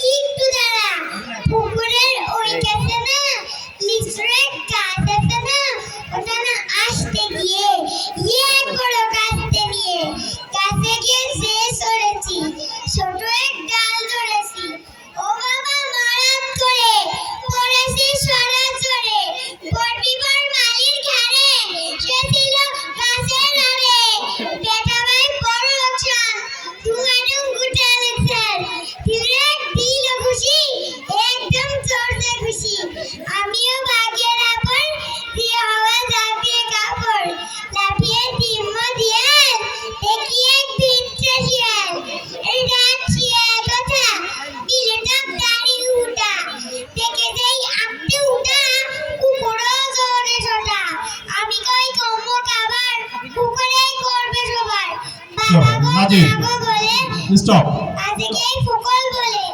সে একটু কাছে না, লিচুরে গাছ আছে না, ওটা না আসতে গিয়ে ইয়ে করো কাছতে নিয়ে। কাছে গিয়ে শেষ করেছি ছোট এক নাজির স্টপ আজকে ফুকল বলে।